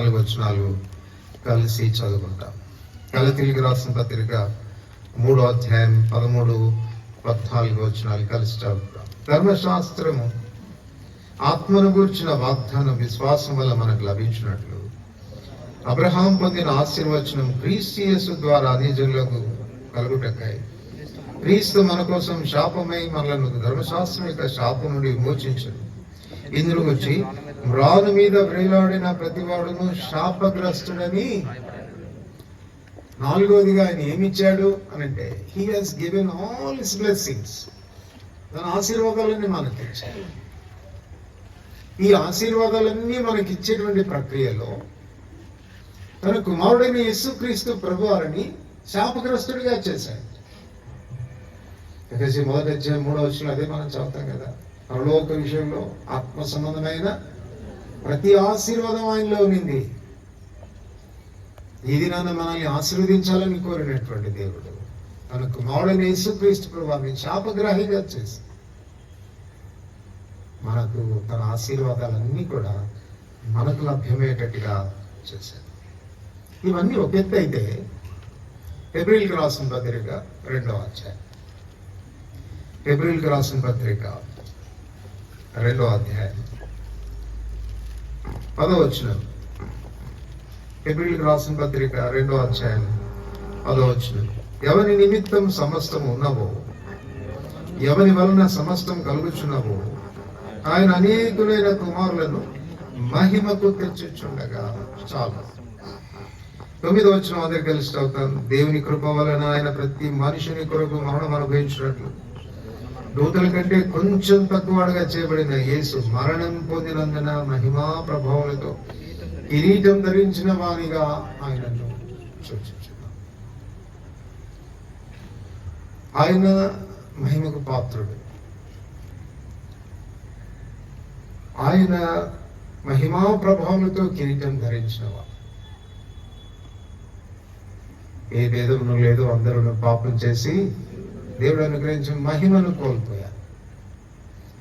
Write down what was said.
పద్నాలుగు వచనాలు కలిసి చదువుకుంటాం. కలతిలికి రాసిన పత్రిక మూడో అధ్యాయం పదమూడు పద్నాలుగు వచనాలు కలిసి చదువుకుంటాం. ధర్మశాస్త్రము ఆత్మను గూర్చిన వాగ్దానం విశ్వాసం వల్ల మనకు లభించినట్లు. అబ్రహాం పొందిన ఆశీర్వచనం క్రీస్తు ద్వారా నిజంలోకి కలుగుటకాయి క్రీస్తు మన కోసం శాపమై మనలను ధర్మశాస్త్రం యొక్క శాపం నుండి విమోచించను. ఇందులో వచ్చి మ్రాను మీద వ్రేలాడిన ప్రతివాడును శాపగ్రస్తుడని నాలుగోదిగా ఆయన ఏమిచ్చాడు అని అంటే he has given all his blessings తన ఆశీర్వాదాలన్నీ మనకి ఇచ్చాడు. ఈ ఆశీర్వాదాలన్నీ మనకి ఇచ్చేటువంటి ప్రక్రియలో తన కుమారుడైన యేసుక్రీస్తు ప్రభు వారిని శాపగ్రస్తుడిగా చేశాడు. ఎఫ్ఎస్సి మొదటి వచ్చే మూడో వచ్చిన అదే మనం చదువుతాం కదా. పరలోక విషయంలో ఆత్మ సంబంధమైన ప్రతి ఆశీర్వాదం ఆయనలో ఉంది ఈ నన్ను మనల్ని ఆశీర్వదించాలని కోరినటువంటి దేవుడు తన కుమారుడని యేసుక్రీస్తు ప్రభావిని శాపగ్రాహిగా చేసి మనకు తన ఆశీర్వాదాలన్నీ కూడా మనకు లభ్యమయ్యేటట్టుగా చేశాడు. ఇవన్నీ ఒక ఎత్తు అయితే ఏప్రిల్కి రాసిన పత్రిక రెండవ అధ్యాయం. ఏప్రిల్కి రాసిన పత్రిక రెండవ అధ్యాయం. పదవచ్చిన ఏప్రిల్కి రాసిన పత్రిక రెండో అధ్యాయం పదవచ్చిన ఎవరి నిమిత్తం సమస్తం ఉన్నవో ఎవరి వలన సమస్తం కలుగుచున్నవో ఆయన అనేకులైన కుమారులను మహిమకు తెచ్చుచుండగా చాలు. తొమ్మిది వచ్చిన అందరికి కలిసి అవుతాను దేవుని కృప వలన ఆయన ప్రతి మనిషిని కొరకు మరణం అనుభవించినట్లు. దూతల కంటే కొంచెం తక్కువగా చేయబడిన యేసు మరణం పొందినందున మహిమా ప్రభావాలతో కిరీటం ధరించిన వారిగా ఆయనను సూచించున్నాం ఆయన మహిమకు పాత్రుడు. ఆయన మహిమా ప్రభావంతో కిరీటం ధరించినవాడు. ఏ భేదమును లేదు అందరూ పాపం చేసి దేవుడు అనుగ్రహించిన మహిమను కోల్పోయారు.